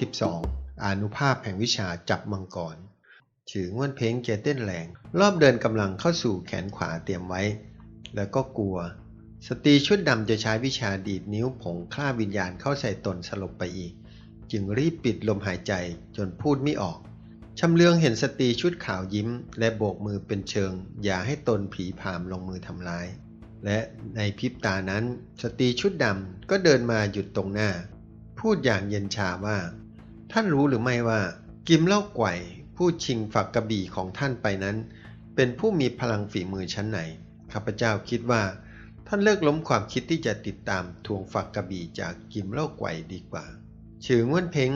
12 อนุภาพแห่งวิชาจับมังกรฉือง่วนเพ้งแกเต้นแรง รอบเดินกำลังเข้าสู่แขนขวาเตรียมไว้ แล้วก็กลัว สตรีชุดดำจะใช้วิชาดีดนิ้วผงฆ่าวิญญาณเข้าใส่ตนสลบไปอีก จึงรีบปิดลมหายใจจนพูดไม่ออกชำเลืองเห็นสตรีชุดขาวยิ้ม และโบกมือเป็นเชิง อย่าให้ตนผีผามลงมือทำร้าย และในพริบตานั้น สตรีชุดดำก็เดินมาหยุดตรงหน้า พูดอย่างเย็นชาว่า ท่านรู้หรือไม่ว่า กิมเล่าไกวผู้ชิงฝักกระบี่ของท่านไปนั้น เป็นผู้มีพลังฝีมือชั้นไหนข้าพเจ้าคิดว่า ท่านเลิกล้มความคิดที่จะติดตามทวงฝักกระบี่จากกิมเล่าไกวดีกว่าฉือง่วนเพ้ง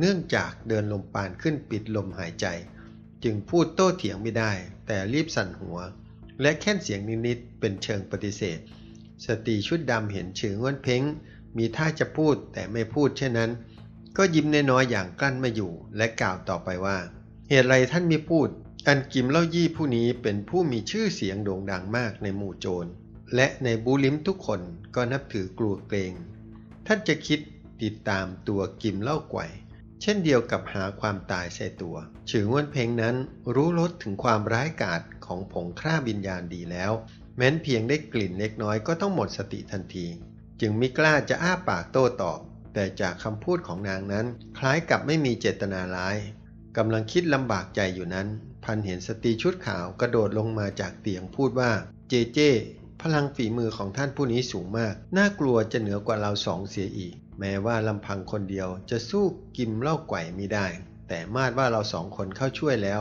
เนื่องจากเดินลมปานขึ้นปิดลมหายใจ จึงพูดโต้เถียงไม่ได้ แต่รีบสั่นหัว และแค่นเสียงนิดๆเป็นเชิงปฏิเสธ สตรีชุดดำเห็นฉือง่วนเพ้งมีท่าจะพูดแต่ไม่พูดเช่นนั้น ก็ยิ้มน้อยๆอย่างกลั้นไม่อยู่ และกล่าวต่อไปว่า เหตุไรท่านไม่พูด อันกิมเล่ายี่ผู้นี้เป็นผู้มีชื่อเสียงโด่งดังมากในหมู่โจร และในบูลิมทุกคนก็นับถือกลัวเกรง ท่านจะคิดติดตามตัวกิมเล่าไกวเช่นเดียวกับหาความตายใส่ตัวฉือง่วนเพ้งนั้นรู้ลดถึงความร้ายกาจของผงฆ่าวิญญาณดีแล้ว แม้นเพียงได้กลิ่นเล็กน้อยก็ต้องหมดสติทันที จึงไม่กล้าจะอ้าปากโต้ตอบ แต่จากคำพูดของนางนั้น คล้ายกับไม่มีเจตนาร้ายกำลังคิดลำบากใจอยู่นั้น พันเห็นสตรีชุดขาวกระโดดลงมาจากเตียงพูดว่า เจเจพลังฝีมือของท่านผู้นี้สูงมาก น่ากลัวจะเหนือกว่าเราสองเสียอีก แม้ว่าลำพังคนเดียวจะสู้กิมเล่าไกวไม่ได้ แต่มาดว่าเราสองคนเข้าช่วยแล้ว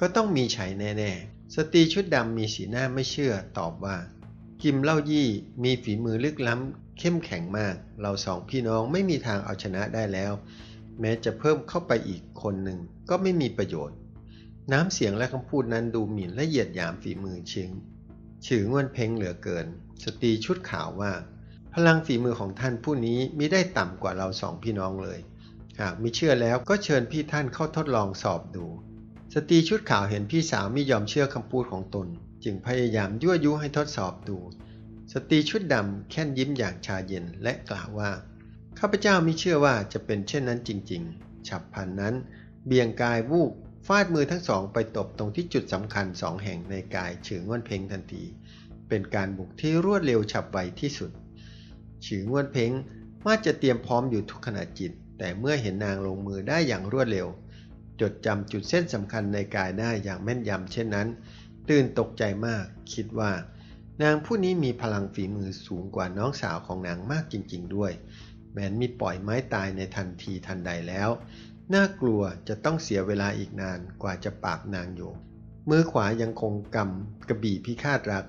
ก็ต้องมีชัยแน่ ๆ สตรีชุดดำมีสีหน้าไม่เชื่อตอบว่า กิมเล่ายี่มีฝีมือลึกล้ำ เข้มแข็งมาก เราสองพี่น้องไม่มีทางเอาชนะได้แล้ว แม้จะเพิ่มเข้าไปอีกคนหนึ่งก็ไม่มีประโยชน์ น้ำเสียงและคำพูดนั้นดูหมิ่นและเหยียดหยามฝีมือชิงฉือง่วนเพ้งเหลือเกิน สตรีชุดขาวว่า พลังฝีมือของท่านผู้นี้มิได้ต่ำกว่าเราสองพี่น้องเลย หากมิเชื่อแล้วก็เชิญพี่ท่านเข้าทดลองสอบดู สตรีชุดขาวเห็นพี่สาวไม่ยอมเชื่อคำพูดของตน จึงพยายามยั่วยุให้ทดสอบดู สตรีชุดดำแค่นยิ้มอย่างชาเย็นและกล่าวว่า ข้าพเจ้าไม่เชื่อว่าจะเป็นเช่นนั้นจริง ๆ ฉับพลันนั้น เบี่ยงกายวูบฟาดมือทั้งสองไปตบตรงที่จุดสำคัญสองแห่งในกายฉือง่วนเพงทันที เป็นการบุกที่รวดเร็วฉับไวที่สุดฉือง่วนเพงมาจะเตรียมพร้อมอยู่ทุกขณะจิต แต่เมื่อเห็นนางลงมือได้อย่างรวดเร็ว จดจำจุดเส้นสำคัญในกายได้อย่างแม่นยำเช่นนั้น ตื่นตกใจมากคิดว่า นางผู้นี้มีพลังฝีมือสูงกว่าน้องสาวของนางมากจริง ๆ ด้วย แม้นมีปล่อยไม้ตายในทันทีทันใดแล้ว น่ากลัวจะต้องเสียเวลาอีกนานกว่าจะปราบนางอยู่ มือขวายังคงกำกระบี่พิฆาตรัก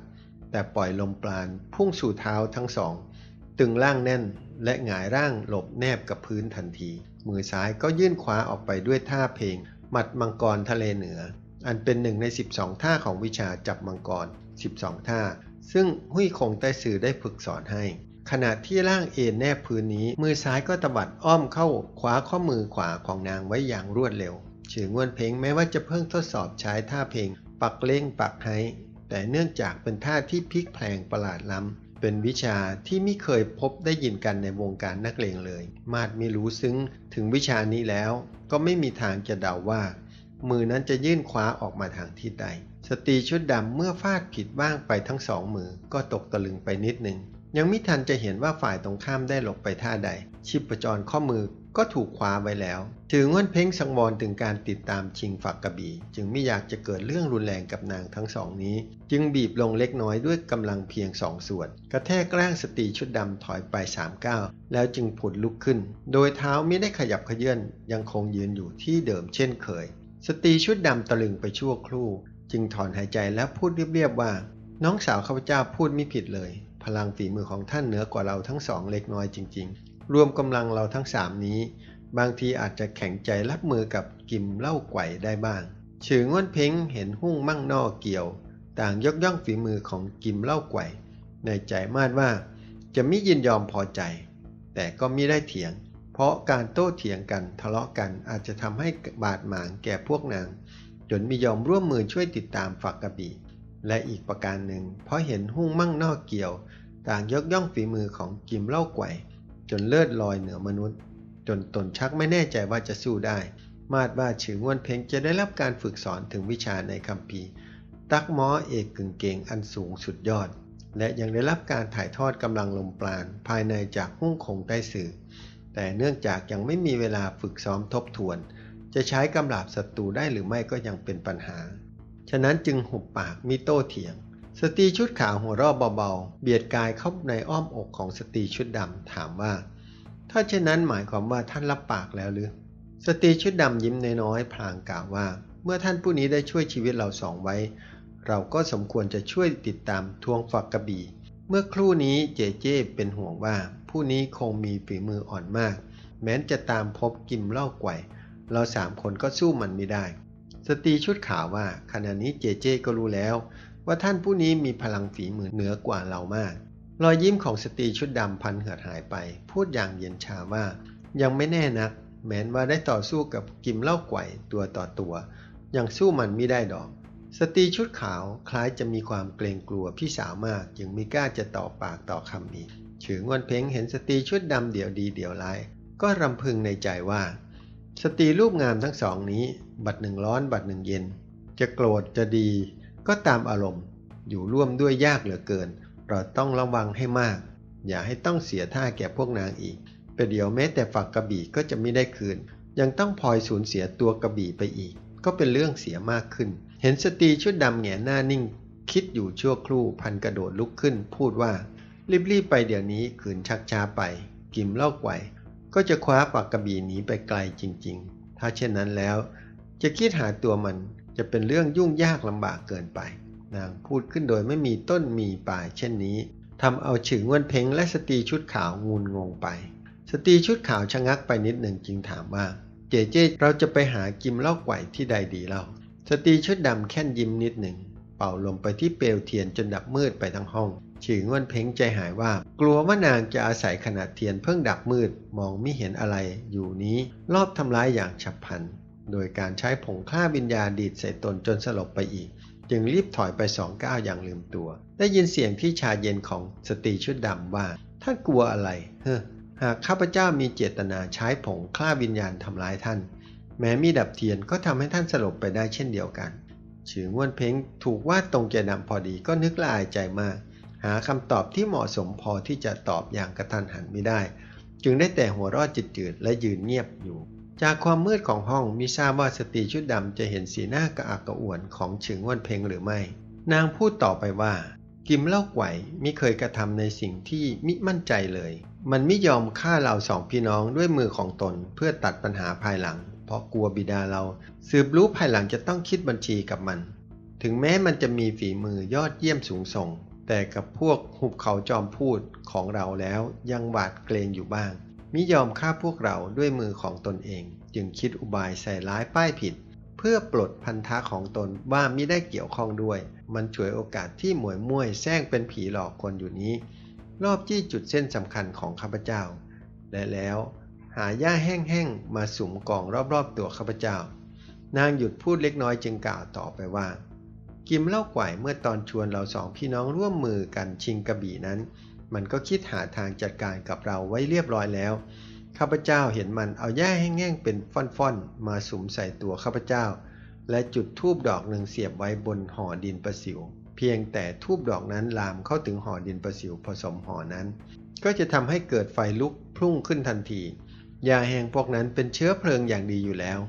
แต่ปล่อยลมปราณพุ่งสู่เท้าทั้งสอง ตึงร่างแน่นและหงายร่างหลบแนบกับพื้นทันที มือซ้ายก็ยื่นขวาออกไปด้วยท่าเพลง หมัดมังกรทะเลเหนือ อันเป็นหนึ่งใน 12 ท่าของวิชาจับมังกร 12 ท่า ซึ่งหุ้ยคงใต้สื่อได้ฝึกสอนให้ ขณะที่ร่างเอ็นแนบพื้นนี้ มือซ้ายก็ตวัดอ้อมเข้าคว้าข้อมือขวาของนางไว้อย่างรวดเร็วฉือง่วนเพลงแม้ว่าจะเพิ่งทดสอบใช้ท่าเพลง ปักเล้งปักไฮแต่เนื่องจากเป็นท่าที่พลิกแพลงประหลาดล้ำ เป็นวิชาที่ไม่เคยพบได้ยินกันในวงการนักเลงเลย มาดไม่รู้ซึ้งถึงวิชานี้แล้ว ก็ไม่มีทางจะเดาว่า มือนั้นจะยื่นคว้าออกมาทางทิศใด สตรีชุดดำเมื่อฟาดผิดบ้างไปทั้งสองมือก็ตกตะลึงไปนิดหนึ่ง ยังไม่ทันจะเห็นว่าฝ่ายตรงข้ามได้หลบไปท่าใด ชิปประจรข้อมือก็ถูกคว้าไว้แล้ว ถือง่วนเพ้งสังวรถึงการติดตามชิงฝักกระบี่ จึงไม่อยากจะเกิดเรื่องรุนแรงกับนางทั้งสองนี้ จึงบีบลงเล็กน้อยด้วยกำลังเพียงสองส่วน กระแทกร่างสตรีชุดดำถอยไปสามก้าวแล้วจึงผุดลุกขึ้น โดยเท้าไม่ได้ขยับเขยื่อนยังคงยืนอยู่ที่เดิมเช่นเคย สตรีชุดดำตะลึงไปชั่วครู่ จึงถอนหายใจแล้วพูดเรียบๆว่า น้องสาวข้าพเจ้าพูดไม่ผิดเลย พลังฝีมือของท่านเหนือกว่าเราทั้งสองเล็กน้อยจริง ๆ รวมกำลังเราทั้งสามนี้ บางทีอาจจะแข็งใจรับมือกับกิมเล่าไกวได้บ้างฉือง่วนเพ้งเห็นหุ้งมั่งนอเกี่ยว ต่างยกย่องฝีมือของกิมเล่าไกวในใจมาดว่า จะไม่ยินยอมพอใจ แต่ก็ไม่ได้เถียง เพราะการโต้เถียงกันทะเลาะกันอาจจะทำให้บาดหมางแก่พวกนาง จนไม่ยอมร่วมมือช่วยติดตามฝักกระบี่ และอีกประการหนึ่ง เพราะเห็นหุ้งมั่งนอกเกี่ยว ต่างยกย่องฝีมือของกิมเล่าไกวจนเลิศลอยเหนือมนุษย์ จนตนชักไม่แน่ใจว่าจะสู้ได้ มาดว่าฉือง่วนเพ็งจะได้รับการฝึกสอนถึงวิชาในคัมภีร์ตักหมอเอกกึ่งเก่งอันสูงสุดยอด และยังได้รับการถ่ายทอดกำลังลมปราณภายในจากหุ้งคงใต้สื่อ แต่เนื่องจากยังไม่มีเวลาฝึกซ้อมทบทวน จะใช้กำราบศัตรูได้หรือไม่ก็ยังเป็นปัญหา ฉะนั้นจึงหุบปากมิโต้เถียง สตรีชุดขาวหัวรอบเบาๆ เบียดกายเข้าในอ้อมอกของสตรีชุดดำถามว่า ถ้าเช่นนั้นหมายความว่าท่านรับปากแล้วหรือ สตรีชุดดำยิ้มน้อยๆพลางกล่าวว่า เมื่อท่านผู้นี้ได้ช่วยชีวิตเราสองไว้ เราก็สมควรจะช่วยติดตามทวงฝักกระบี่ เมื่อครู่นี้เจเจเป็นห่วงว่า ผู้นี้คงมีฝีมืออ่อนมาก แม้นจะตามพบกิมเล่าไกว เราสามคนก็สู้มันไม่ได้ สตรีชุดขาวว่าขณะนี้เจเจก็รู้แล้ว ว่าท่านผู้นี้มีพลังฝีมือเหนือกว่าเรามาก รอยยิ้มของสตรีชุดดำพันเหือดหายไป พูดอย่างเย็นชาว่า ยังไม่แน่นัก แม้นว่าได้ต่อสู้กับกิมเล่าไกวตัวต่อตัว ยังสู้มันไม่ได้ดอก สตรีชุดขาวคล้ายจะมีความเกรงกลัวพี่สาวมากจึงไม่กล้าจะต่อปากต่อคำอีกฉืองวนเพ้งเห็นสตรีชุดดำเดี่ยวดีเดี่ยวร้าย ก็รำพึงในใจว่า สตรีรูปงามทั้งสองนี้ บัดหนึ่งร้อนบัดหนึ่งเย็น จะโกรธจะดีก็ตามอารมณ์ อยู่ร่วมด้วยยากเหลือเกิน เราต้องระวังให้มาก อย่าให้ต้องเสียท่าแก่พวกนางอีกแต่เดี๋ยวแม้แต่ฝักกระบี่ก็จะไม่ได้คืน ยังต้องพลอยสูญเสียตัวกระบี่ไปอีก ก็เป็นเรื่องเสียมากขึ้น เห็นสตรีชุดดำแงหน้านิ่ง คิดอยู่ชั่วครู่พันกระโดดลุกขึ้น พูดว่า รีบๆไปเดี๋ยวนี้ขืนชักช้าไป กิมเล่าไกว ก็จะคว้าปากกระบี่หนีไปไกลจริง ๆ ถ้าเช่นนั้นแล้ว จะคิดหาตัวมันจะเป็นเรื่องยุ่งยากลำบากเกินไป นางพูดขึ้นโดยไม่มีต้นมีปลายเช่นนี้ทำเอาฉึงวนเพ้งและสตรีชุดขาวงุนงงไป สตรีชุดขาวชะงักไปนิดหนึ่งจึงถามว่า เจเจเราจะไปหากิมเล่าไกวที่ใดดีเล่าสตรีชุดดำแค่นยิ้มนิดหนึ่ง เป่าลมไปที่เปลวเทียนจนดับมืดไปทั้งห้อง ฉืองวนเพ้งใจหายว่า กลัวว่านางจะอาศัยขนาดเทียนเพิ่งดับมืดมองไม่เห็นอะไรอยู่นี้รอบทำร้ายอย่างฉับพลัน โดยการใช้ผงฆ่าวิญญาณดีดใส่ตนจนสลบไปอีก จึงรีบถอยไปสองก้าวอย่างลืมตัว ได้ยินเสียงที่ชาเย็นของสตรีชุดดำว่า ท่านกลัวอะไร เฮ้อหากข้าพเจ้ามีเจตนาใช้ผงฆ่าวิญญาณทำร้ายท่าน แม้มีดับเทียนก็ทำให้ท่านสลบไปได้เช่นเดียวกันฉือง่วนเพ้งถูกว่าตรงใจดำพอดีก็นึกละอายใจมาก หาคำตอบที่เหมาะสมพอที่จะตอบอย่างกระทันหันไม่ได้ จึงได้แต่หัวรอดจิตจืดและยืนเงียบอยู่ จากความมืดของห้องมิทราบว่าสตรีชุดดำจะเห็นสีหน้ากระอักกระอ่วนของฉึงว่วนเพ็งหรือไม่ นางพูดต่อไปว่า กิมเล่าไกวมิเคยกระทำในสิ่งที่มิมั่นใจเลย มันไม่ยอมฆ่าเราสองพี่น้องด้วยมือของตนเพื่อตัดปัญหาภายหลัง เพราะกลัวบิดาเรา สืบรู้ภายหลังจะต้องคิดบัญชีกับมัน ถึงแม้มันจะมีฝีมือยอดเยี่ยมสูงส่ง แต่กับพวกหุบเขาจอมพูดของเราแล้วยังหวาดเกรงอยู่บ้าง มิยอมฆ่าพวกเราด้วยมือของตนเอง จึงคิดอุบายใส่ร้ายป้ายผิด เพื่อปลดพันธะของตนว่ามิได้เกี่ยวข้องด้วย มันฉวยโอกาสที่หมวยมุ่ยแซงเป็นผีหลอกคนอยู่นี้ รอบจี้จุดเส้นสำคัญของข้าพเจ้า และแล้วหาหญ้าแห้งๆมาสุมกองรอบๆตัวข้าพเจ้า นางหยุดพูดเล็กน้อยจึงกล่าวต่อไปว่า กิมเล่าไกวเมื่อตอนชวนเราสองพี่น้องร่วมมือกันชิงกระบี่นั้น มันก็คิดหาทางจัดการกับเราไว้เรียบร้อยแล้ว ข้าพเจ้าเห็นมันเอาหญ้าแห้งๆเป็นฟ่อนๆ มาสุมใส่ตัวข้าพเจ้า และจุดทูบดอกหนึ่งเสียบไว้บนห่อดินประสิว เพียงแต่ทูบดอกนั้นลามเข้าถึงห่อดินประสิวผสมห่อนั้น ก็จะทำให้เกิดไฟลุกพุ่งขึ้นทันทียาแห้งพวกนั้นเป็นเชื้อเพลิงอย่างดีอยู่แล้ว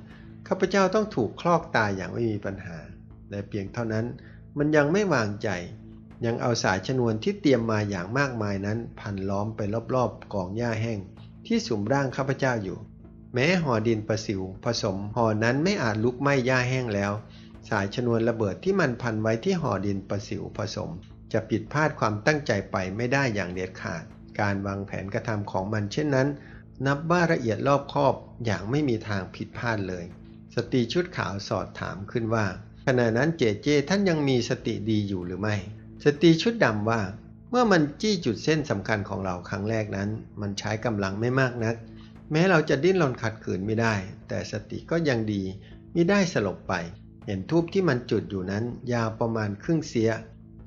ข้าพเจ้าต้องถูกคลอกตายอย่างไม่มีปัญหา และเพียงเท่านั้นมันยังไม่วางใจ ยังเอาสายชนวนที่เตรียมมาอย่างมากมายนั้น พันล้อมไปรอบๆกองหญ้าแห้ง ที่สุมร่างข้าพเจ้าอยู่ แม้ห่อดินประสิว ผสมห่อนั้นไม่อาจลุกไหม้หญ้าแห้งแล้ว สายชนวนระเบิดที่มันพันไว้ที่ห่อดินประสิวผสม จะผิดพลาดความตั้งใจไปไม่ได้อย่างเด็ดขาด การวางแผนกระทำของมันเช่นนั้น นับว่าละเอียดรอบคอบอย่างไม่มีทางผิดพลาดเลย สตรีชุดขาวสอดถามขึ้นว่า ขณะนั้นเจเจท่านยังมีสติดีอยู่หรือไม่ สตรีชุดดำว่า เมื่อมันจี้จุดเส้นสำคัญของเราครั้งแรกนั้น มันใช้กำลังไม่มากนัก แม้เราจะดิ้นรนขัดขืนไม่ได้ แต่สติก็ยังดีมิได้สลบไป เห็นทูบที่มันจุดอยู่นั้น ยาวประมาณครึ่งเสีย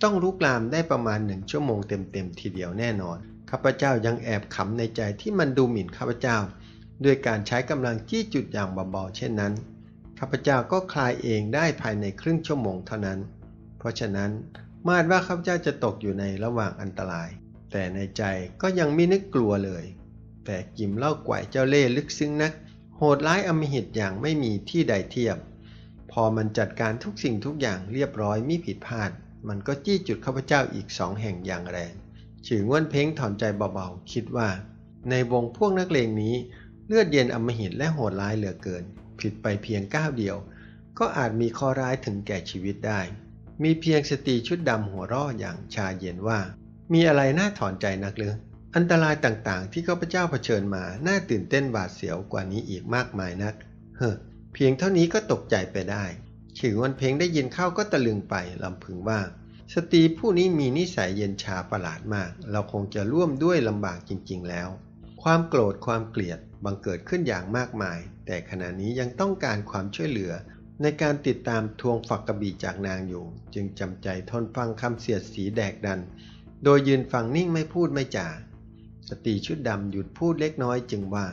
ต้องลุกลามได้ประมาณหนึ่งชั่วโมงเต็มๆทีเดียวแน่นอนข้าพเจ้ายังแอบขำในใจที่มันดูหมิ่นข้าพเจ้า ด้วยการใช้กำลังจี้จุดอย่างเบาๆเช่นนั้น ข้าพเจ้าก็คลายเองได้ภายในครึ่งชั่วโมงเท่านั้น เพราะฉะนั้นมาดว่าข้าพเจ้าจะตกอยู่ในระหว่างอันตราย แต่ในใจก็ยังไม่นึกกลัวเลย แต่กิมเล่าไกวเจ้าเล่ลึกซึ้งนัก โหดร้ายอำมหิตอย่างไม่มีที่ใดเทียบ พอมันจัดการทุกสิ่งทุกอย่างเรียบร้อยมิผิดพลาด มันก็จี้จุดข้าพเจ้าอีกสองแห่งอย่างแรงฉือง่วนเพ้งถอนใจเบาๆ คิดว่า ในวงพวกนักเลงนี้เลือดเย็นอำมหิตและโหดร้ายเหลือเกิน ผิดไปเพียงก้าวเดียว ก็อาจมีข้อร้ายถึงแก่ชีวิตได้ มีเพียงสตรีชุดดำหัวร่ออย่างชาเย็นว่า มีอะไรน่าถอนใจนักหรืออันตรายต่างๆ ที่ข้าพเจ้าเผชิญมาน่าตื่นเต้นหวาดเสียวกว่านี้อีกมากมายนัก เฮ้อเพียงเท่านี้ก็ตกใจไปได้ฉือวันเพ็งได้ยินเข้าก็ตะลึงไปลำพึงว่า สตรีผู้นี้มีนิสัยเย็นชาประหลาดมาก เราคงจะร่วมด้วยลำบากจริง ๆ แล้ว ความโกรธความเกลียด บังเกิดขึ้นอย่างมากมาย แต่ขณะนี้ยังต้องการความช่วยเหลือ ในการติดตามทวงฝักกระบี่จากนางอยู่ จึงจำใจทนฟังคำเสียดสีแดกดัน โดยยืนฟังนิ่งไม่พูดไม่จาสตรีชุดดำหยุดพูดเล็กน้อยจึงว่า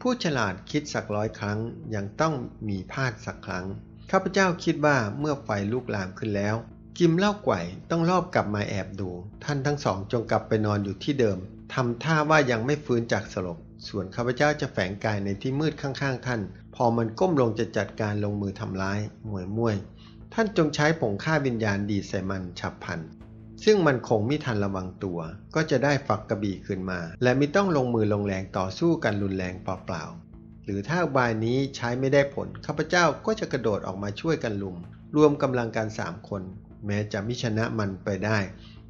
ผู้ฉลาดคิดสักร้อยครั้ง ยังต้องมีพลาดสักครั้งข้าพเจ้าคิดว่าเมื่อไฟลุกลามขึ้นแล้ว กิมเล่าไกวต้องรอบกลับมาแอบดู ท่านทั้งสองจงกลับไปนอนอยู่ที่เดิมทำท่าว่ายังไม่ฟื้นจากสลบ ส่วนข้าพเจ้าจะแฝงกายในที่มืดข้างๆ ท่าน พอมันก้มลงจะจัดการลงมือทำร้ายมวยมวย ท่านจงใช้ผงฆ่าวิญญาณดีใส่มันฉับพลัน ซึ่งมันคงไม่ทันระวังตัว ก็จะได้ฝักกระบี่ขึ้นมา และไม่ต้องลงมือลงแรงต่อสู้กันรุนแรงเปล่าๆ หรือถ้าบายนี้ใช้ไม่ได้ผล ข้าพเจ้าก็จะกระโดดออกมาช่วยกันลุม รวมกำลังกันสามคน แม้จะไม่ชนะมันไปได้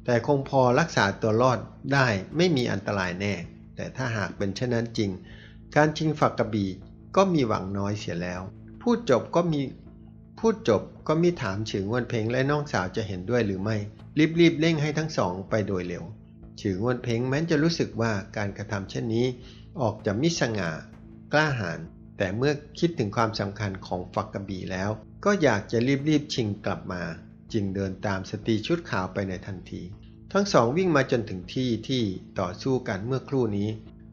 แต่คงพอรักษาตัวรอดได้ไม่มีอันตรายแน่ แต่ถ้าหากเป็นเช่นนั้นจริง การชิงฝักกระบี่ก็มีหวังน้อยเสียแล้ว พูดจบก็มีพูดจบก็มีถามฉืงวนเพงและน้องสาวจะเห็นด้วยหรือไม่ รีบๆเร่งให้ทั้งสองไปโดยเร็วฉืงวนเพงแม้จะรู้สึกว่าการกระทำเช่นนี้ ออกจะมิสง่ากล้าหาญแต่เมื่อคิดถึงความสำคัญของฝักกระบี่แล้ว ก็อยากจะรีบๆชิงกลับมา จึงเดินตามสตรีชุดขาวไปในทันที ทั้งสองวิ่งมาจนถึงที่ที่ต่อสู้กันเมื่อครู่นี้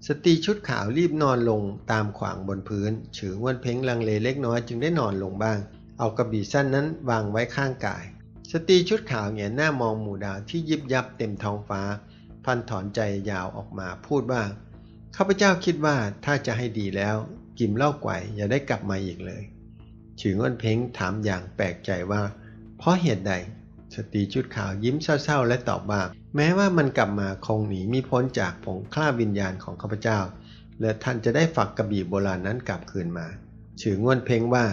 สตรีชุดขาวรีบนอนลงตามขวางบนพื้นฉือวนเพ้งลังเลเล็กน้อยจึงได้นอนลงบ้าง เอากระบี่สั้นนั้นวางไว้ข้างกาย สตรีชุดขาวแงนหน้ามองหมู่ดาวที่ยิบยับเต็มท้องฟ้า พันถอนใจยาวออกมาพูดว่าข้าพเจ้าคิดว่าถ้าจะให้ดีแล้ว กิมเล่าไกวอย่าได้กลับมาอีกเลยฉือง้วนเพ้งถามอย่างแปลกใจว่า เพราะเหตุใด สตรีชุดขาวยิ้มเศร้าๆ และตอบว่า แม้ว่ามันกลับมาคงหนีมิพ้นจากผงคล้าวิญญาณของข้าพเจ้า และท่านจะได้ฝักกระบี่โบราณนั้นกลับคืนมาฉือง้วนเพ้งว่า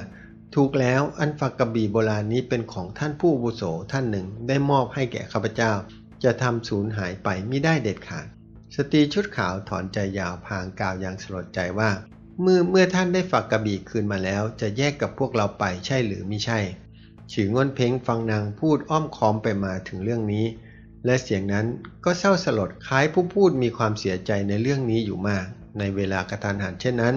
ถูกแล้วอันฝักกระบี่โบราณนี้เป็นของท่านผู้อาวุโสท่านหนึ่งได้มอบให้แก่ข้าพเจ้า จะทำสูญหายไปไม่ได้เด็ดขาดสตรีชุดขาวถอนใจยาวพางกล่าวอย่างสลดใจว่า เมื่อเมื่อท่านได้ฝักกระบี่คืนมาแล้ว จะแยกกับพวกเราไปใช่หรือไม่ใช่ ฉือง้วนเพ้งฟังนางพูดอ้อมค้อมไปมาถึงเรื่องนี้ และเสียงนั้นก็เศร้าสลดคล้ายผู้พูดมีความเสียใจในเรื่องนี้อยู่มาก ในเวลากระทันหันเช่นนั้น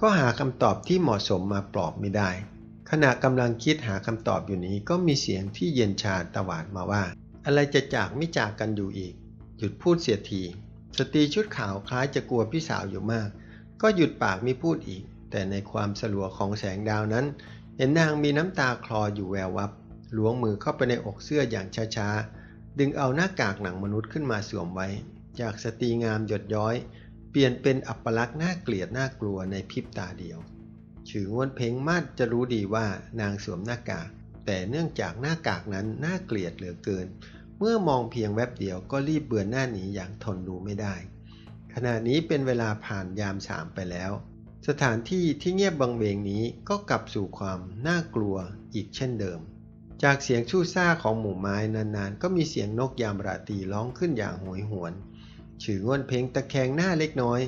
ก็หาคำตอบที่เหมาะสมมาปลอบไม่ได้ ขณะกำลังคิดหาคำตอบอยู่นี้ก็มีเสียงที่เย็นชาตวาดมาว่า อะไรจะจากไม่จากกันอยู่อีก หยุดพูดเสียทีสตรีชุดขาวคล้ายจะกลัวพี่สาวอยู่มาก ก็หยุดปากไม่พูดอีก แต่ในความสลัวของแสงดาวนั้น เห็นนางมีน้ำตาคลออยู่แวววับล้วงมือเข้าไปในอกเสื้ออย่างช้าๆ ดึงเอาหน้ากากหนังมนุษย์ขึ้นมาสวมไว้ จากสตรีงามหยดย้อย เปลี่ยนเป็นอัปลักษณ์น่าเกลียดน่ากลัวในพริบตาเดียวฉือง้วนเพ้งมาดจะรู้ดีว่านางสวมหน้ากาก แต่เนื่องจากหน้ากากนั้นน่าเกลียดเหลือเกิน เมื่อมองเพียงแวบเดียวก็รีบเบือนหน้าหนีอย่างทนดูไม่ได้ ขณะนี้เป็นเวลาผ่านยามสามไปแล้ว สถานที่ที่เงียบบังเวงนี้ก็กลับสู่ความน่ากลัวอีกเช่นเดิม จากเสียงชู่ซ่าของหมู่ไม้นานๆ ก็มีเสียงนกยามราตรีร้องขึ้นอย่างโหยหวนฉือง่วนเพ่งตะแคงหน้าเล็กน้อย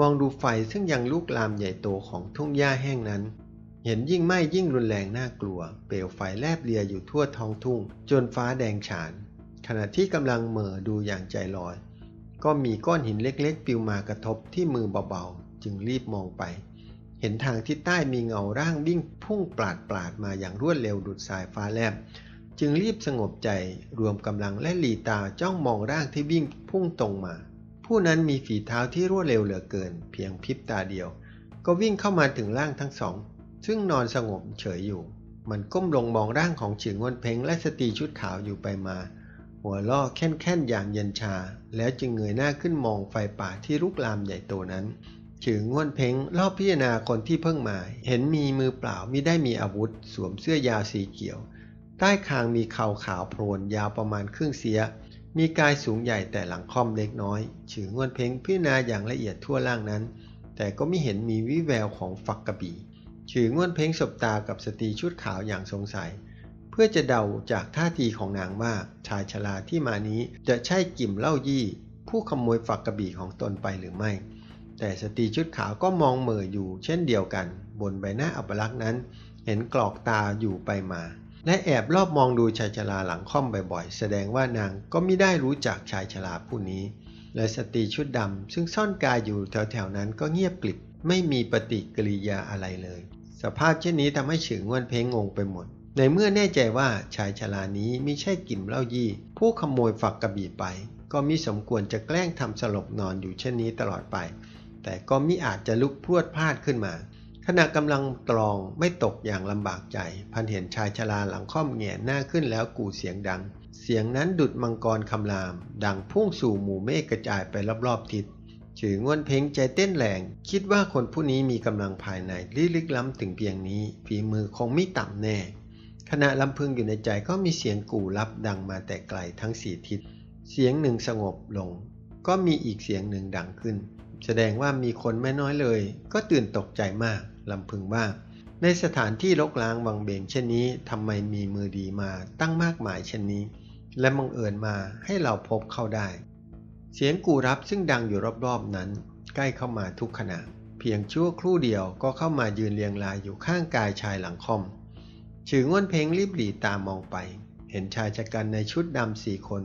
มองดูไฟซึ่งยังลุกลามใหญ่โตของทุ่งหญ้าแห้งนั้น เห็นยิ่งไหม้ยิ่งรุนแรงน่ากลัว เปลวไฟแลบเลียอยู่ทั่วท้องทุ่ง จนฟ้าแดงฉาน ขณะที่กำลังเหม่อดูอย่างใจลอย ก็มีก้อนหินเล็กๆ ปิวมากระทบที่มือเบาๆ จึงรีบมองไป เห็นทางที่ใต้มีเงาร่างวิ่งพุ่งปราดปราดมาอย่างรวดเร็วดุดสายฟ้าแลบ จึงรีบสงบใจรวมกำลังและหลีตาจ้องมองร่างที่วิ่งพุ่งตรงมา ผู้นั้นมีฝีเท้าที่รวดเร็วเหลือเกิน เพียงพริบตาเดียว ก็วิ่งเข้ามาถึงร่างทั้งสอง ซึ่งนอนสงบเฉยอยู่ มันก้มลงมองร่างของฉืองวนเพงและสตรีชุดขาวอยู่ไปมาหัวล่อแค่นๆอย่างเย็นชา แล้วจึงเงยหน้าขึ้นมองไฟป่าที่ลุกลามใหญ่โตนั้น ฉืองวนเพ้งรอบพิจารณาคนที่เพิ่งมา เห็นมีมือเปล่าม่ได้มีอาวุธ สวมเสื้อยาวสีเขียว ใต้คางมีเข่าขาวโพลนยาวประมาณครึ่งเสีย มีกายสูงใหญ่แต่หลังค่อมเล็กน้อยฉืองวนเพ้งพิจารณาอย่างละเอียดทั่วร่างนั้น แต่ก็ไม่เห็นมีวิแววของฝักกระบี่ฉืองวนเพ้งสบตากับสตรีชุดขาวอย่างสงสัย เพื่อจะเดาจากท่าทีของนางว่าชายชราที่มานี้จะใช่กิมเล่ายี่ ผู้ขโมยฝักกระบี่ของตนไปหรือไม่ แต่สตรีชุดขาวก็มองเหม่ออยู่เช่นเดียวกัน บนใบหน้าอัปลักษณ์นั้น เห็นกรอกตาอยู่ไปมา และแอบรอบมองดูชายชราหลังค่อมบ่อยๆ แสดงว่านางก็ไม่ได้รู้จักชายชราผู้นี้ และสตรีชุดดำซึ่งซ่อนกายอยู่แถวๆนั้นก็เงียบกลิบไม่มีปฏิกิริยาอะไรเลย สภาพเช่นนี้ทำให้ฉืองวนเพ้งงงไปหมด ในเมื่อแน่ใจว่าชายชรานี้ไม่ใช่กิ่มเล่ายี่ ผู้ขโมยฝักกระบี่ไป ก็มิสมควรจะแกล้งทำสลบนอนอยู่เช่นนี้ตลอดไป แต่ก็มิอาจจะลุกพรวดพลาดขึ้นมา ขณะกำลังตรองไม่ตกอย่างลำบากใจ พันเห็นชายชราหลังค่อมแหง่หน้าขึ้นแล้วกู่เสียงดัง เสียงนั้นดุดมังกรคำราม ดังพุ่งสู่หมู่เมฆกระจายไปรอบๆทิศฉืองวนเพ้งใจเต้นแรง คิดว่าคนผู้นี้มีกำลังภายในลึกล้ำถึงเพียงนี้ ฝีมือคงไม่ต่ำแน่ ขณะลำพึงอยู่ในใจก็มีเสียงกู่รับดังมาแต่ไกลทั้งสี่ทิศ เสียงหนึ่งสงบลง ก็มีอีกเสียงหนึ่งดังขึ้น แสดงว่ามีคนไม่น้อยเลย ก็ตื่นตกใจมากลำพึงว่า ในสถานที่รกร้างวังเบงเช่นนี้ทำไมมีมือดีมาตั้งมากมายเช่นนี้ และบังเอิญมาให้เราพบเข้าได้ เสียงกูรับซึ่งดังอยู่รอบๆนั้น ใกล้เข้ามาทุกขณะ เพียงชั่วครู่เดียวก็เข้ามายืนเรียงรายอยู่ข้างกายชายหลังคอมฉือง่วนเพ้งรีบหลีตามองไป เห็นชายชะกันในชุดดำสี่คน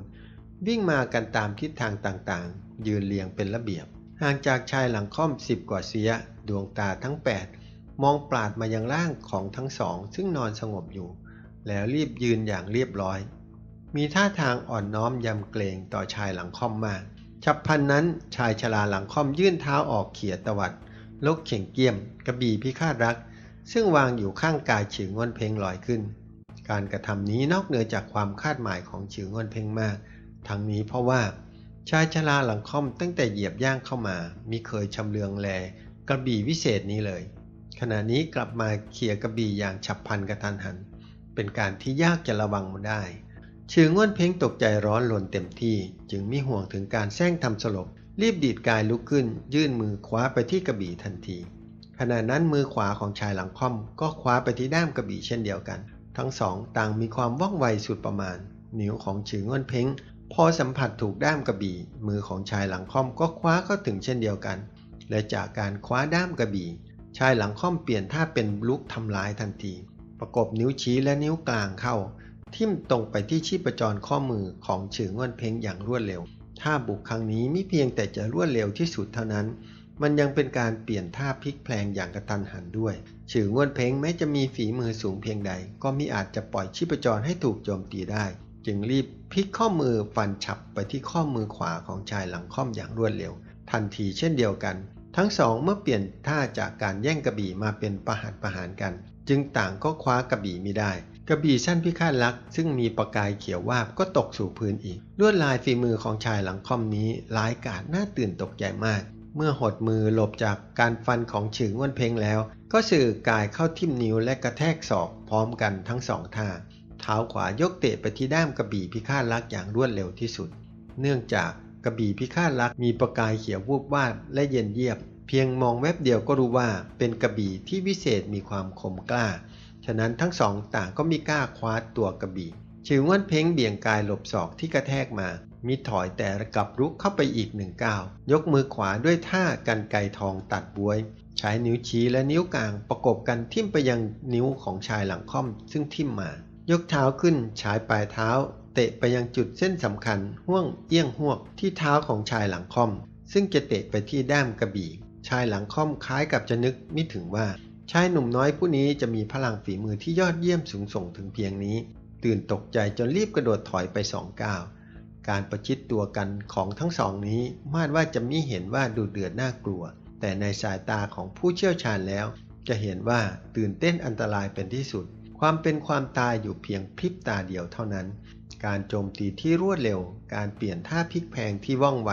วิ่งมากันตามทิศทางต่างๆ ยืนเรียงเป็นระเบียบ ห่างจากชายหลังค่อมสิบกว่าเสีย ดวงตาทั้งแปดมองปราดมายังร่างของทั้งสองซึ่งนอนสงบอยู่ แล้วรีบยืนอย่างเรียบร้อย มีท่าทางอ่อนน้อมยำเกรงต่อชายหลังค่อมมาก ฉับพลันนั้นชายชราหลังค่อมยื่นเท้าออกเขี่ยตวัดลกเข่งเกียม กระบี่พิฆาตรัก ซึ่งวางอยู่ข้างกายฉืองวนเพ่งลอยขึ้น การกระทำนี้นอกเหนือจากความคาดหมายของฉืองวนเพ่งมาก ทั้งนี้เพราะว่า ชายชราหลังค่อมตั้งแต่เหยียบย่างเข้ามา มิเคยชำเลืองแลกระบี่วิเศษนี้เลย ขณะนี้กลับมาเขี่ยกระบี่อย่างฉับพลันกระทันหัน เป็นการที่ยากจะระวังมันได้ชื่อง่วนเพ้งตกใจร้อนหล่นเต็มที่ จึงไม่ห่วงถึงการแซงทำสลบ รีบดีดกายลุกขึ้น ยื่นมือคว้าไปที่กระบี่ทันที ขณะนั้นมือขวาของชายหลังค่อม ก็คว้าไปที่ด้ามกระบี่เช่นเดียวกัน ทั้งสองต่างมีความว่องไวสุดประมาณ นิ้วของชื่อง่วนเพ้ง พอสัมผัสถูกด้ามกระบี่ มือของชายหลังค่อมก็คว้าเข้าถึงเช่นเดียวกัน และจากการคว้าด้ามกระบี่ ชายหลังค่อมเปลี่ยนท่าเป็นลุกทำร้ายทันที ประกบนิ้วชี้และนิ้วกลางเข้า ทิ่มตรงไปที่ชีพจรข้อมือของฉือง่วนเพ้งอย่างรวดเร็ว ท่าบุกครั้งนี้ไม่เพียงแต่จะรวดเร็วที่สุดเท่านั้น มันยังเป็นการเปลี่ยนท่าพลิกแพลงอย่างกระตันหันด้วยฉือง่วนเพ้งแม้จะมีฝีมือสูงเพียงใด ก็มิอาจจะปล่อยชีพจรให้ถูกโจมตีได้ จึงรีบพลิกข้อมือฟันฉับไปที่ข้อมือขวาของชายหลังค่อมอย่างรวดเร็ว ทันทีเช่นเดียวกัน ทั้งสองเมื่อเปลี่ยนท่าจากการแย่งกระบี่มาเป็นประหัตประหารกัน จึงต่างก็คว้ากระบี่ไม่ได้ กระบี่สั้นพิฆาตลักซึ่งมีประกายเขียววาบก็ตกสู่พื้นอีกลวดลายฝีมือของชายหลังค่อมนี้ร้ายกาจน่าตื่นตกใจมาก เมื่อหดมือหลบจากการฟันของฉืองวนเพ้งแล้ว ก็สื่อกายเข้าทิ่มนิ้วและกระแทกศอกพร้อมกันทั้งสองท่า เท้าขวายกเตะไปที่ด้ามกระบี่พิฆาตลักษ์อย่างรวดเร็วที่สุด เนื่องจากกระบี่พิฆาตลักษ์มีประกายเขียววูบวาบและเย็นเยียบ เพียงมองแวบเดียวก็รู้ว่าเป็นกระบี่ที่วิเศษมีความคมกล้า ฉะนั้นทั้งสองต่างก็มีกล้าคว้าตัวกระบี่ชิวง่วนเพ้งเบี่ยงกายหลบศอกที่กระแทกมา มีถอยแต่กลับรุกเข้าไปอีกหนึ่งก้าวยกมือขวาด้วยท่ากันไกทองตัดบวย ใช้นิ้วชี้และนิ้วกลางประกบกันทิ่มไปยังนิ้วของชายหลังค่อมซึ่งทิ่มมา ยกเท้าขึ้นฉายปลายเท้า เตะไปยังจุดเส้นสำคัญห่วงเอี้ยงห่วกที่เท้าของชายหลังค่อม ซึ่งจะเตะไปที่ด้ามกระบี่ ชายหลังค่อมคล้ายกับจะนึกไม่ถึงว่า ชายหนุ่มน้อยผู้นี้จะมีพลังฝีมือที่ยอดเยี่ยมสูงส่งถึงเพียงนี้ ตื่นตกใจจนรีบกระโดดถอยไปสองก้าวการประชิดตัวกันของทั้งสองนี้มาดว่าจะมิเห็นว่าดูเดือดน่ากลัว แต่ในสายตาของผู้เชี่ยวชาญแล้ว จะเห็นว่าตื่นเต้นอันตรายเป็นที่สุด ความเป็นความตายอยู่เพียงพริบตาเดียวเท่านั้น การโจมตีที่รวดเร็ว การเปลี่ยนท่าพลิกแพงที่ว่องไว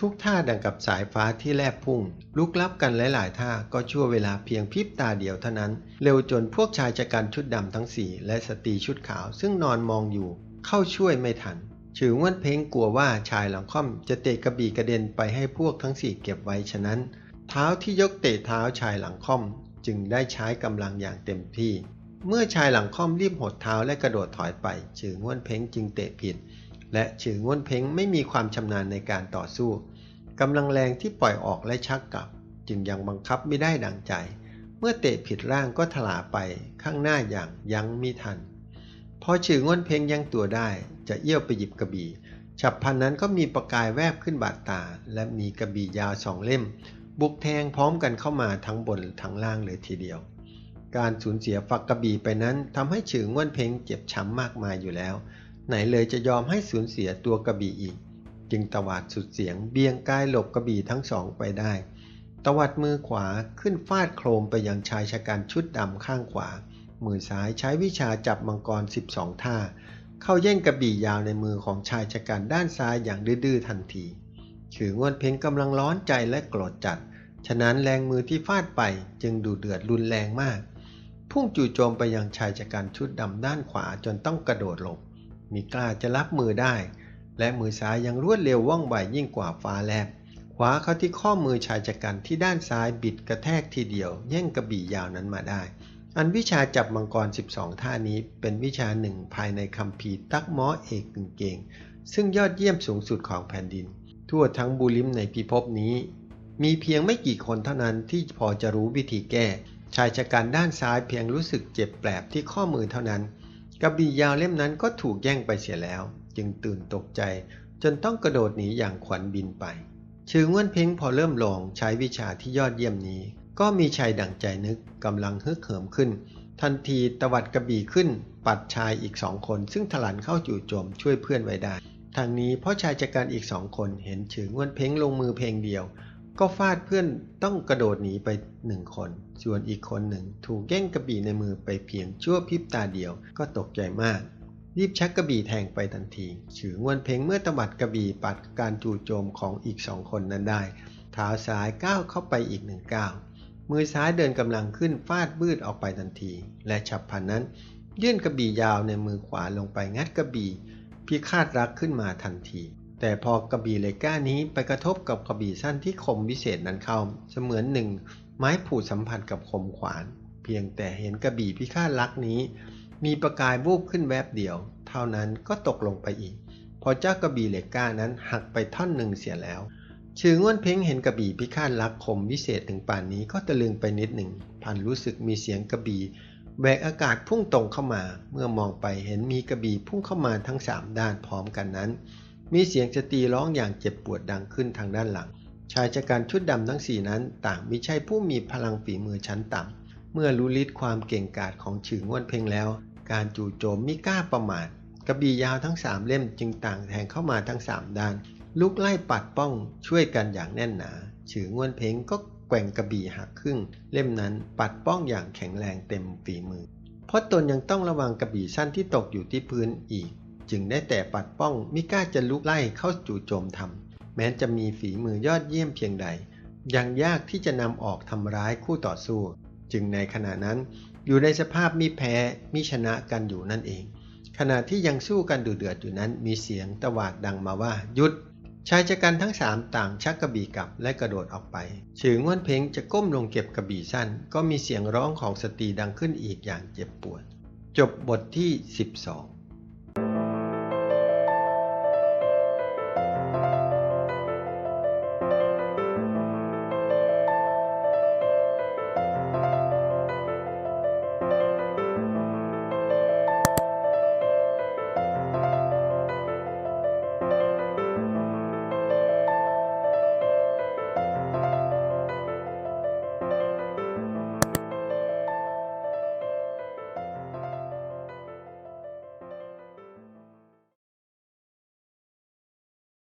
ทุกท่าดังกับสายฟ้าที่แลบพุ่ง ลุกลับกันหลายๆ ท่าก็ชั่วเวลาเพียงพริบตาเดียวเท่านั้น เร็วจนพวกชายชะกันชุดดำทั้งสี่และสตรีชุดขาวซึ่งนอนมองอยู่ เข้าช่วยไม่ทันฉือง่วนเพ้งกลัวว่าชายหลังค่อมจะเตะกระบี่กระเด็นไปให้พวกทั้งสี่เก็บไว้ฉะนั้น เท้าที่ยกเตะเท้าชายหลังค่อม จึงได้ใช้กำลังอย่างเต็มที่ เมื่อชายหลังค่อมรีบหดเท้าและกระโดดถอยไปฉือง่วนเพ้งจึงเตะผิด และฉือง่วนเพ้งไม่มีความชำนาญในการต่อสู้กำลังแรงที่ปล่อยออกและชักกลับ จึงยังบังคับไม่ได้ดังใจ เมื่อเตะผิดร่างก็ถลาไปข้างหน้าอย่างยั้งมิทัน พอฉือง่วนเพ้งยังตัวได้จะเอี้ยวไปหยิบกระบี่ ฉับพันนั้นก็มีประกายแวบขึ้นบาดตา และมีกระบี่ยาวสองเล่ม บุกแทงพร้อมกันเข้ามาทั้งบนทั้งล่างเลยทีเดียว การสูญเสียฝักกระบี่ไปนั้นทำให้ฉือง่วนเพงเจ็บช้ำมากมายอยู่แล้ว ไหนเลยจะยอมให้สูญเสียตัวกระบี่อีก จึงตวาดสุดเสียงเบี่ยงกายหลบกระบี่ทั้งสองไปได้ ตวัดมือขวาขึ้นฟาดโครมไปยังชายชะกันชุดดำข้างขวา มือซ้ายใช้วิชาจับมังกร 12 ท่า เข้าแย่งกระบี่ยาวในมือของชายชะกันด้านซ้ายอย่างดื้อทันทีฉืองวนเพ็งกำลังร้อนใจและโกรธจัด ฉะนั้นแรงมือที่ฟาดไปจึงดูเดือดรุนแรงมาก พุ่งจู่โจมไปยังชายชะกันชุดดำด้านขวาจนต้องกระโดดหลบ มีกล้าจะรับมือได้ และมือซ้ายยังรวดเร็วว่องไวยิ่งกว่าฟ้าแลบขวาเข้าที่ข้อมือชายชะกันที่ด้านซ้ายบิดกระแทกทีเดียว แย่งกระบี่ยาวนั้นมาได้ อันวิชาจับมังกร 12 ท่านี้เป็นวิชาหนึ่งภายในคัมภีตักม้อเอกกึ่งเกง ซึ่งยอดเยี่ยมสูงสุดของแผ่นดิน ทั่วทั้งบูลิมในพิภพนี้ มีเพียงไม่กี่คนเท่านั้นที่พอจะรู้วิธีแก้ ชายชะกันด้านซ้ายเพียงรู้สึกเจ็บแปลบที่ข้อมือเท่านั้นกระบี่ยาวเล่มนั้นก็ถูกแย่งไปเสียแล้ว จึงตื่นตกใจ จนต้องกระโดดหนีอย่างขวัญบินไปชื่อง่วนเพ้งพอเริ่มลงใช้วิชาที่ยอดเยี่ยมนี้ ก็มีชายดั่งใจนึกกำลังฮึกเหิมขึ้น ทันทีตวัดกระบี่ขึ้น ปัดชายอีกสองคน ซึ่งถลันเข้าจู่โจมช่วยเพื่อนไว้ได้ทางนี้เพราะชายจัดการอีกสองคนเห็นฉือง่วนเพ้งลงมือเพลงเดียว ก็ฟาดเพื่อนต้องกระโดดหนีไปหนึ่งคน ส่วนอีกคนหนึ่ง ถูกแย่งกระบี่ในมือไปเพียงชั่วพริบตาเดียวก็ตกใจมาก รีบชักกระบี่แทงไปทันทีฉืองวนเพ็งเมื่อตวัดกระบี่ปัดการจู่โจมของอีกสองคนนั้นได้เท้าซ้ายก้าวเข้าไปอีกหนึ่งก้าวมือซ้ายเดินกำลังขึ้นฟาดบืดออกไปทันที และฉับพลันนั้น ยื่นกระบี่ยาวในมือขวาลงไปงัดกระบี่พิฆาตรักขึ้นมาทันที แต่พอกระบี่เหล็กก้านี้ไปกระทบกับกระบี่สั้นที่คมวิเศษนั้นเข้า เสมือนหนึ่ง ไม้ผูดสัมผัสกับคมขวาน เพียงแต่เห็นกระบี่พิฆาตรักนี้ มีประกายวูบขึ้นแวบเดียว เท่านั้นก็ตกลงไปอีก พอเจ้ากระบี่เหล็กก้านั้นหักไปท่อนหนึ่งเสียแล้วชื่อง่วนเพ้งเห็นกระบี่พิฆาตรักคมวิเศษถึงป่านนี้ก็ตะลึงไปนิดหนึ่งพันรู้สึกมีเสียงกระบี่แหวกอากาศพุ่งตรงเข้ามา เมื่อมองไปเห็นมีกระบี่พุ่งเข้ามาทั้งสามด้านพร้อมกันนั้น มีเสียงสตรีร้องอย่างเจ็บปวดดังขึ้นทางด้านหลัง ชายชะกันชุดดำทั้งสี่นั้น ต่างมิใช่ผู้มีพลังฝีมือชั้นต่ำ เมื่อรู้ฤทธิ์ความเก่งกาจของฉือง่วนเพ่งแล้ว การจู่โจมมิกล้าประมาทกระบี่ยาวทั้งสามเล่มจึงต่างแทงเข้ามาทั้งสามด้าน ลุกไล่ปัดป้องช่วยกันอย่างแน่นหนาฉือง่วนเพ่งก็แกว่งกระบี่หักครึ่ง เล่มนั้นปัดป้องอย่างแข็งแรงเต็มฝีมือ เพราะตนยังต้องระวังกระบี่สั้นที่ตกอยู่ที่พื้นอีก จึงได้แต่ปัดป้องมิกล้าจะลุกไล่เข้าจู่โจมทำแม้จะมีฝีมือยอดเยี่ยมเพียงใด ยังยากที่จะนำออกทำร้ายคู่ต่อสู้ จึงในขณะนั้น อยู่ในสภาพมิแพ้มิชนะกันอยู่นั่นเอง ขณะที่ยังสู้กันดุเดือดอยู่นั้นมีเสียงตวาดดังมาว่าหยุดชายชะกันทั้งสามต่างชักกระบี่กลับและกระโดดออกไปฉือง่วนเพ้งจะก้มลงเก็บกระบี่สั้น ก็มีเสียงร้องของสตรีดังขึ้นอีกอย่างเจ็บปวด จบบทที่ 12